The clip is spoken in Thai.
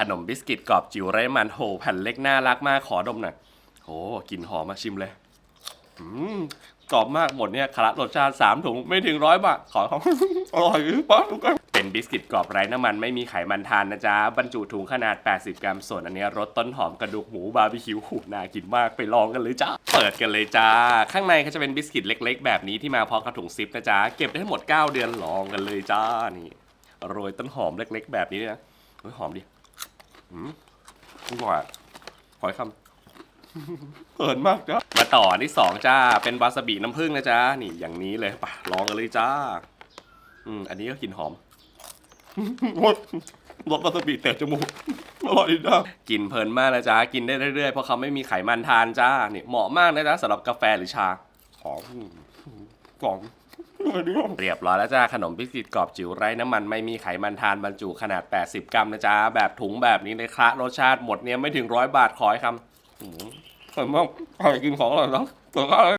ขนมบิสกิตกรอบจิ๋วไร้มันโหแผ่นเล็กน่ารักมากขอดมหน่อยโหกลิ่นหอมมาชิมเลยอืมกรอบมากหมดเนี่ยคละรสชาติสามถุงไม่ถึงร้อยบาทขอของอร่อยป้ะทุกคนเป็นบิสกิตกรอบไร้น้ำมันไม่มีไขมันทานนะจ๊ะ บรรจุถุงขนาด 80 กรัมส่วนอันนี้รสต้นหอมกระดูกหมูบาร์บีคิวหูน่ากินมากไปลองกันเลยจ้าเปิดกันเลยจ้า ข้างในก็จะเป็นบิสกิตเล็ก ๆ แบบนี้ที่มาพร้อมกับถุงซิปนะจ๊ะ เก็บได้หมด 9 เดือนลองกันเลยจ้านี่โรยต้นหอมเล็ก ๆ แบบนี้นะหอมดิ อืมอร่อยอะขออีกคำเปิดมากจ้ามาต่ออันที่สองจ้า เป็นวาซาบิน้ำผึ้งนะจ้า นี่อย่างนี้เลยป่ะลองกันเลยจ้า อืม อันนี้ก็กลิ่นหอม รสรสวาซาบิเตะจมูก อร่อยดีจ้ากินเพลินมากนะจ้ากินได้เรื่อยๆ เพราะเขาไม่มีไขมันทานจ้า นี่เหมาะมากนะจ้าสำหรับกาแฟหรือชา หอมหอม เรียบร้อยแล้วจ้าขนมบิสกิตกรอบจิ๋วไร้น้ำมันไม่มีไขมันทานบรรจุขนาด 80 กรัมนะจ้าแบบถุงแบบนี้เลยครับรสชาติหมดเนี่ยไม่ถึงร้อยบาทขอให้คำอืมอร่อยมากใครกินของอร่อยนะตัวก็อร่อย